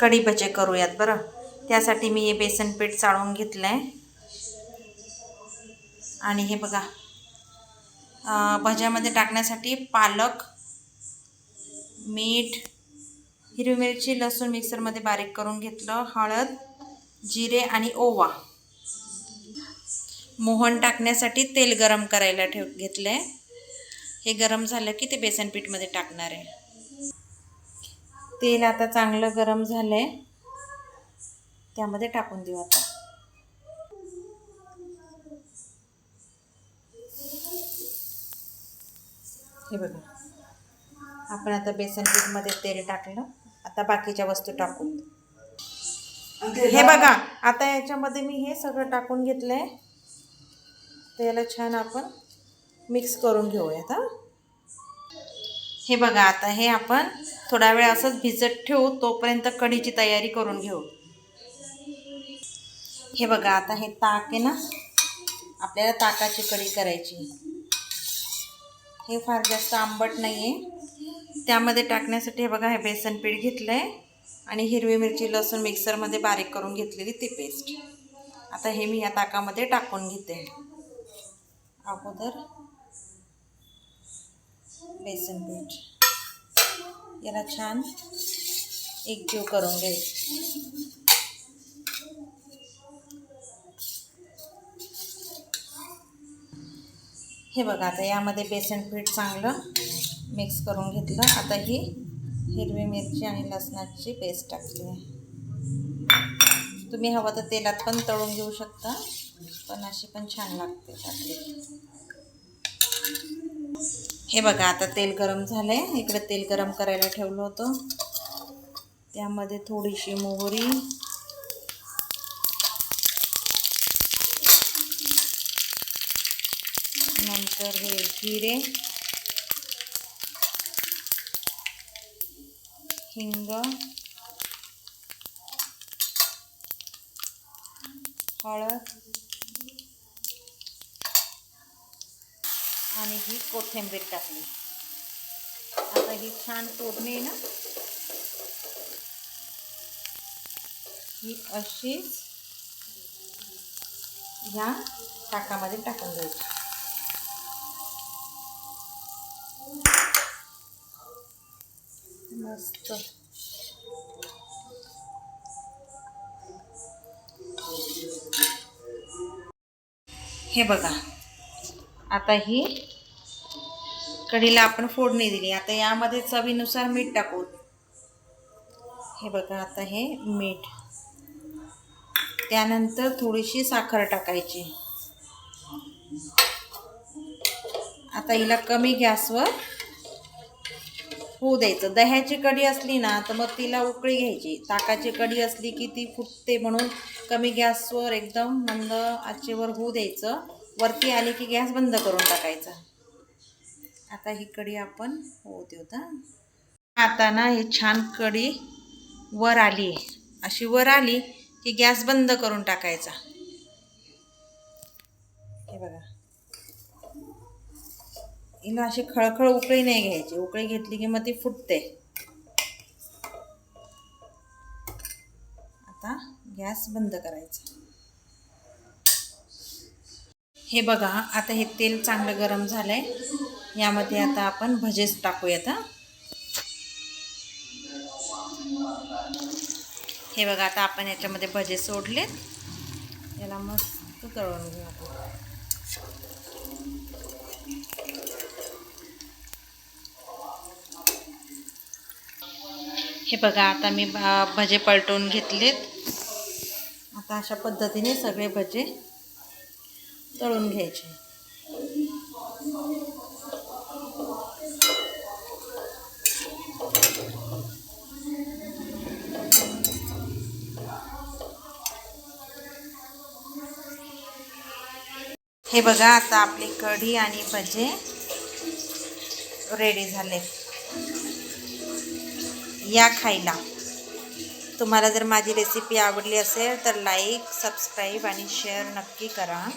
कढी भजे करूयात बरं. त्यासाठी मी हे बेसन पीठ चाळून घेतलं आहे आणि हे बघा भज्यामध्ये टाकण्यासाठी पालक मीठ हिरवी मिरची लसूण मिक्सरमध्ये बारीक करून घेतलं हळद जिरे आणि ओवा. मोहन टाकण्यासाठी तेल गरम करायला ठेव घेतलं आहे हे गरम झालं की ते बेसन पीठमध्ये टाकणार आहे. तेल आता चांगलं गरम झालं आहे त्यामध्ये टाकून देऊ आता. हे बघा. आपण आता बेसन पीठमध्ये तेल टाकलं. आता बाकीच्या वस्तू टाकून हे बघा आता याच्यामध्ये मी हे सगळं टाकून घेतलं आहे तर याला छान आपण मिक्स करून घेऊयात हां. हे बघा आता हे आपण थोडा वेळ असंच भिजत ठेवू तोपर्यंत कढीची तयारी करून घेऊ. हे बघा आता हे ताक आहे ना आपल्याला ताकाची कढी करायची. हे फार जास्त आंबट नाही आहे त्यामध्ये टाकण्यासाठी हे बघा हे बेसन पीठ घेतलं आहे आणि हिरवी मिरची लसूण मिक्सरमध्ये बारीक करून घेतलेली ती पेस्ट. आता हे मी या ताकामध्ये टाकून घेते. अगोदर बेसन पीठ. याला छान एकजीव करून घ्यायचं. हे बघा आता यामध्ये बेसन पीठ चांगलं मिक्स करून घेतलं. आता ही हिरवी मिरची आणि लसणाची पेस्ट टाकली आहे तुम्ही हवं तर तेलात पण तळून घेऊ शकता पण अशी पण छान लागते. टाकली हे बघा आता तेल गरम झालं आहे इकडे तेल गरम करायला ठेवलं होतं. त्यामध्ये थोडीशी मोहरी. नंतर हे जिरे. हिंग. हळद. आणि ही कोथिंबीर टाकली. आता ही छान फोडणी आहे ना? ही अशीच ह्या ताकामध्ये टाकून द्यायची. मस्त. हे बघा. आता ही कढीला आपण फोडणी दिली. आता यामध्ये चवीनुसार मीठ टाकू. हे बघा आता हे मीठ. त्यानंतर थोडीशी साखर टाकायची. आता हिला कमी गॅसवर होऊ द्यायचं. दह्याची कढी असली ना तर मग तिला उकळी घ्यायची. ताकाची कढी असली की ती फुटते म्हणून कमी गॅसवर एकदम मंद आचेवर होऊ द्यायचं. वरती आली की गॅस बंद करून टाकायचा. आता ही कढी आपण होऊ देऊ आता ना ही छान कढी वर आली अशी वर आली की गॅस बंद करून टाकायचा. हे बघा. हिला अशी खळखळ उकळी नाही घ्यायची. उकळी घेतली की मग ती फुटते. आता गॅस बंद करायचा. हे बघा आता हे तेल चांगलं गरम झालं आहे यामध्ये आता आपण भजेच टाकूयात हां. हे बघा आता आपण याच्यामध्ये भजे सोडलेत. याला मस्त तळून घेऊ हे बघा आता मी भा- भजे पलटवून घेतलेत. आता अशा पद्धतीने सगळे भजे तळून घ्यायचे. हे बघा आता आपली कढी आणि भजे रेडी झाले. या खायला. तुम्हाला जर माझी रेसिपी आवडली असेल तर लाईक सबस्क्राईब आणि शेअर नक्की करा.